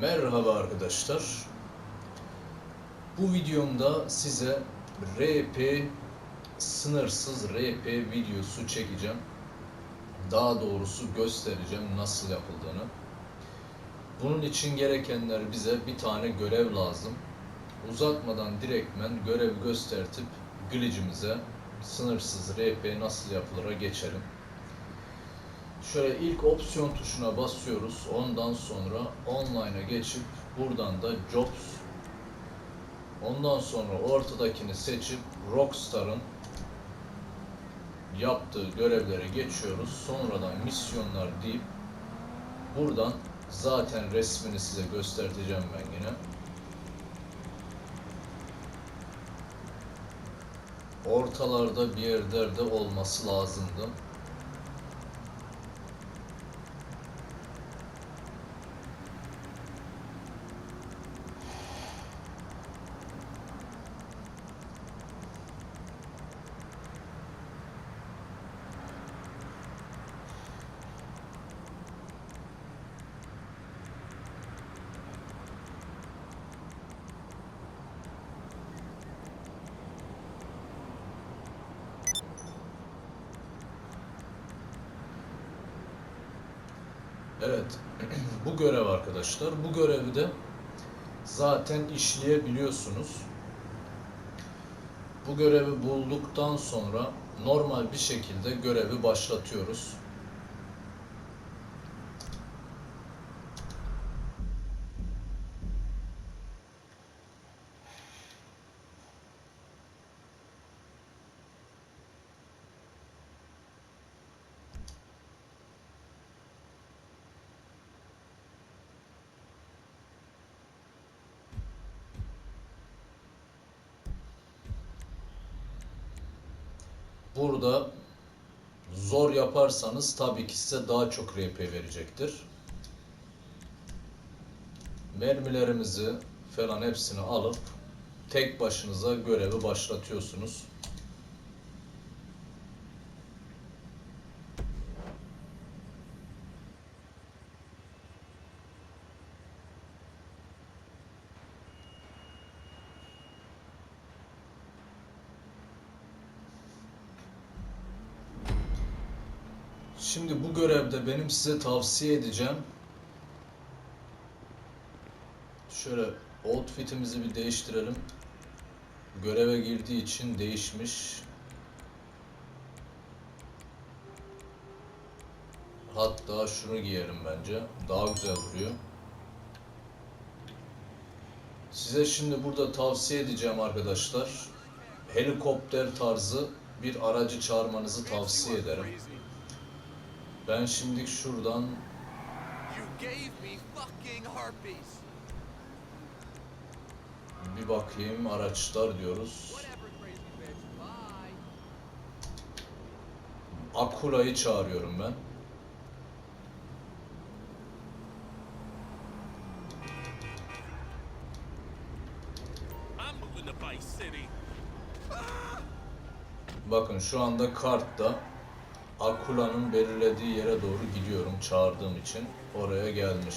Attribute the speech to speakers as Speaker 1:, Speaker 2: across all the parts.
Speaker 1: Merhaba arkadaşlar. Bu videomda size RP sınırsız RP videosu çekeceğim. Daha doğrusu göstereceğim nasıl yapıldığını. Bunun için gerekenler bize bir tane görev lazım. Uzatmadan direktmen görev göstertip glitch'imize sınırsız RP nasıl yapılır'a geçelim. Şöyle ilk opsiyon tuşuna basıyoruz. Ondan sonra online'a geçip buradan da jobs Ondan sonra ortadakini seçip Rockstar'ın yaptığı görevlere geçiyoruz. Sonradan misyonlar deyip buradan zaten resmini size göstereceğim ben yine. Ortalarda bir yerlerde olması lazımdı. Evet, bu görev arkadaşlar. Bu görevi de zaten işleyebiliyorsunuz. Bu görevi bulduktan sonra normal bir şekilde görevi başlatıyoruz. Burada zor yaparsanız tabii ki size daha çok RP verecektir. Mermilerimizi falan hepsini alıp tek başınıza görevi başlatıyorsunuz. Şimdi bu görevde benim size tavsiye edeceğim. Şöyle outfitimizi bir değiştirelim. Göreve girdiği için değişmiş. Hatta şunu giyerim bence. Daha güzel duruyor. Size şimdi burada tavsiye edeceğim arkadaşlar. Helikopter tarzı bir aracı çağırmanızı tavsiye ederim. Ben şimdi şuradan bir bakayım araçlar diyoruz. Akula'yı çağırıyorum ben.
Speaker 2: City.
Speaker 1: Bakın şu anda kartta Akula'nın belirlediği yere doğru gidiyorum çağırdığım için. Oraya gelmiş.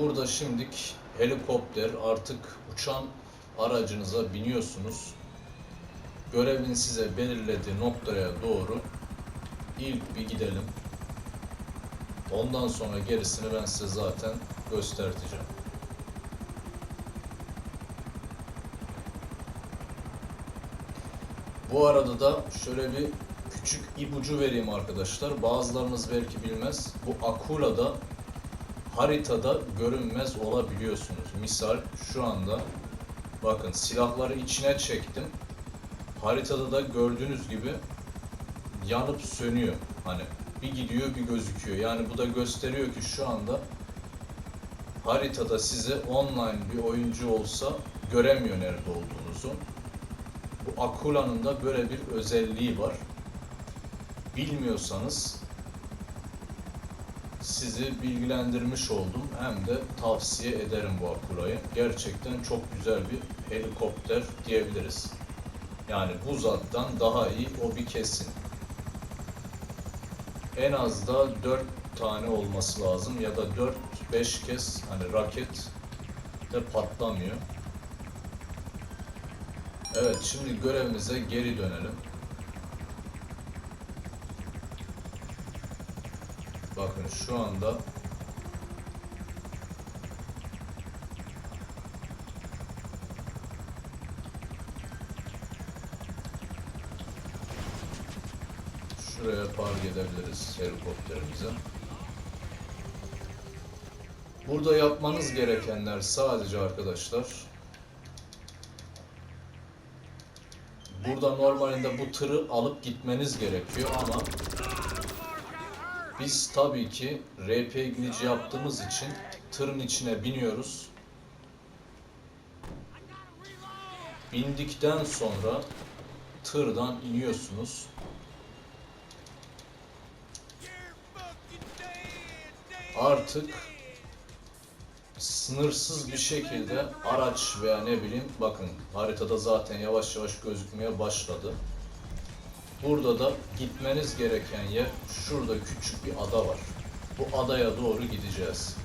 Speaker 1: Burada şimdik helikopter artık uçan aracınıza biniyorsunuz. Görevin size belirlediği noktaya doğru ilk bir gidelim. Ondan sonra gerisini ben size zaten göstereceğim. Bu arada da şöyle bir küçük ipucu vereyim arkadaşlar. Bazılarınız belki bilmez. Bu Akula'da haritada görünmez olabiliyorsunuz. Misal şu anda bakın silahları içine çektim. Haritada da gördüğünüz gibi yanıp sönüyor. Hani bir gidiyor bir gözüküyor. Yani bu da gösteriyor ki şu anda haritada size online bir oyuncu olsa göremiyor nerede olduğunuzu. Bu Akula'nın da böyle bir özelliği var. Bilmiyorsanız sizi bilgilendirmiş oldum. Hem de tavsiye ederim bu Akula'yı. Gerçekten çok güzel bir helikopter diyebiliriz. Yani bu zattan daha iyi o bir kesin. En az da 4 tane olması lazım ya da 4-5 kez hani raket de patlamıyor. Evet şimdi görevimize geri dönelim. Bakın şu anda şuraya park edebiliriz helikopterimizi. Burada yapmanız gerekenler sadece arkadaşlar Burada normalinde bu tırı alıp gitmeniz gerekiyor ama biz tabii ki RP glitch yaptığımız için tırın içine biniyoruz. Bindikten sonra tırdan iniyorsunuz. Artık sınırsız bir şekilde araç veya ne bileyim bakın haritada zaten yavaş yavaş gözükmeye başladı. Burada da gitmeniz gereken yer şurada küçük bir ada var. Bu adaya doğru gideceğiz.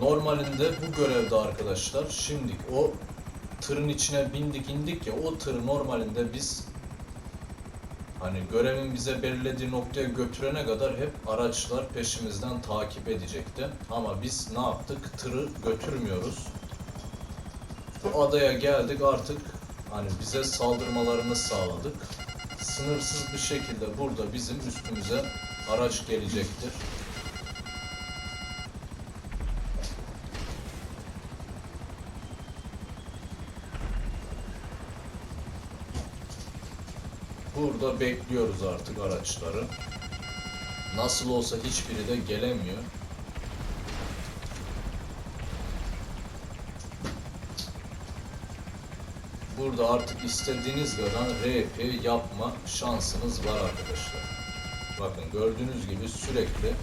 Speaker 1: Normalinde bu görevde arkadaşlar şimdi o tırın içine bindik indik ya o tırı normalinde biz hani görevin bize belirlediği noktaya götürene kadar hep araçlar peşimizden takip edecekti. Ama biz ne yaptık? Tırı götürmüyoruz. Bu adaya geldik artık hani bize saldırmalarını sağladık. Sınırsız bir şekilde burada bizim üstümüze araç gelecektir. Burada bekliyoruz artık araçları. Nasıl olsa hiçbiri de gelemiyor. Burada artık istediğiniz kadar RP yapma şansınız var arkadaşlar. Bakın gördüğünüz gibi sürekli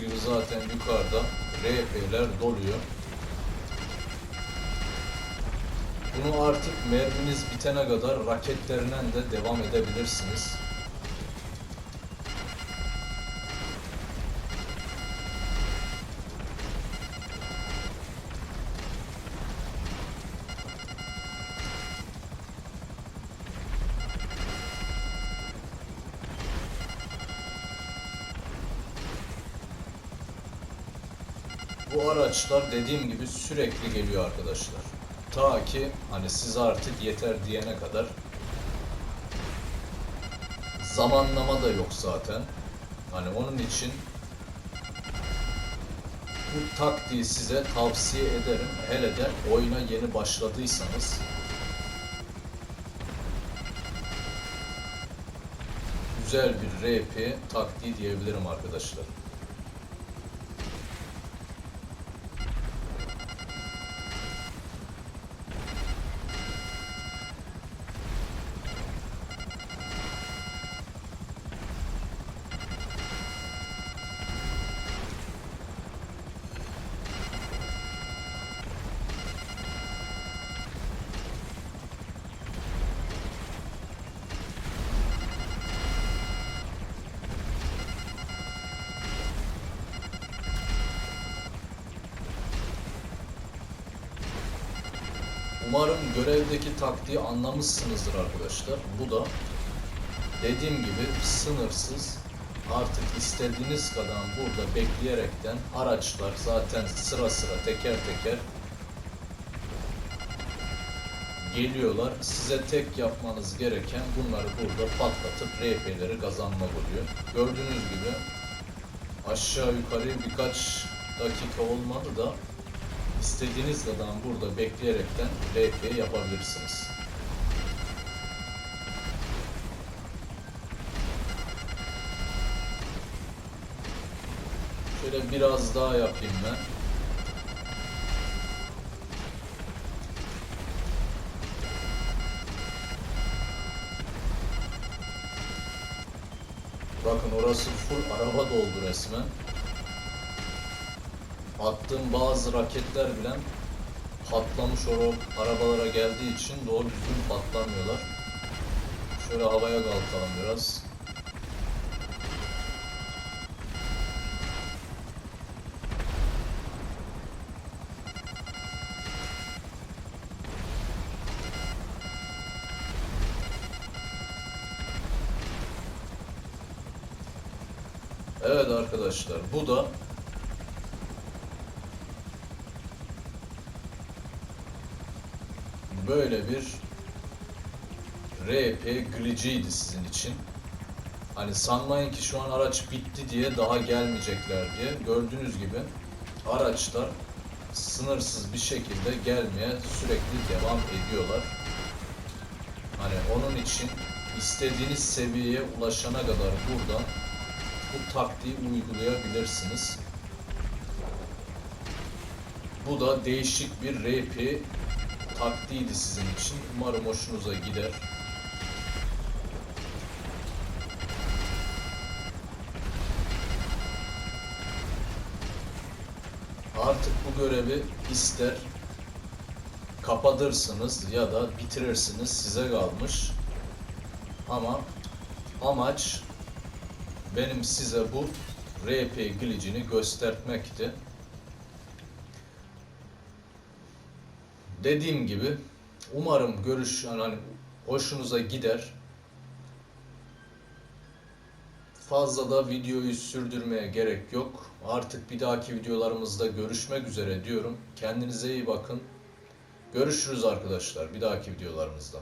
Speaker 1: Gibi zaten yukarıda RP'ler doluyor. Bunu artık merminiz bitene kadar raketlerinden de devam edebilirsiniz. Bu araçlar dediğim gibi sürekli geliyor arkadaşlar. Ta ki hani siz artık yeter diyene kadar zamanlama da yok zaten. Hani onun için bu taktiği size tavsiye ederim. Hele de oyuna yeni başladıysanız. Güzel bir RP taktiği diyebilirim arkadaşlar. Umarım görevdeki taktiği anlamışsınızdır arkadaşlar. Bu da dediğim gibi sınırsız artık istediğiniz kadar burada bekleyerekten araçlar zaten sıra sıra teker teker geliyorlar. Size tek yapmanız gereken bunları burada patlatıp RP'leri kazanmak oluyor. Gördüğünüz gibi aşağı yukarı birkaç dakika olmadı da istediğiniz kadar burada bekleyerekten RP yapabilirsiniz. Şöyle biraz daha yapayım ben. Bakın orası full araba doldu resmen. Attığım bazı raketler bile patlamış o arabalara geldiği için doğru düzgün patlamıyorlar. Şöyle havaya kalkalım biraz. Evet arkadaşlar bu da böyle bir RP glitch'iydi sizin için. Hani sanmayın ki şu an araç bitti diye daha gelmeyecekler diye. Gördüğünüz gibi araçlar sınırsız bir şekilde gelmeye sürekli devam ediyorlar. Hani onun için istediğiniz seviyeye ulaşana kadar buradan bu taktiği uygulayabilirsiniz. Bu da değişik bir RP taktiğiydi sizin için. Umarım hoşunuza gider. Artık bu görevi ister kapatırsınız ya da bitirirsiniz size kalmış. Ama amaç benim size bu RP glitch'ini göstermekti. Dediğim gibi umarım görüş yani hani hoşunuza gider. Fazla da videoyu sürdürmeye gerek yok. Artık bir dahaki videolarımızda görüşmek üzere diyorum. Kendinize iyi bakın. Görüşürüz arkadaşlar bir dahaki videolarımızda.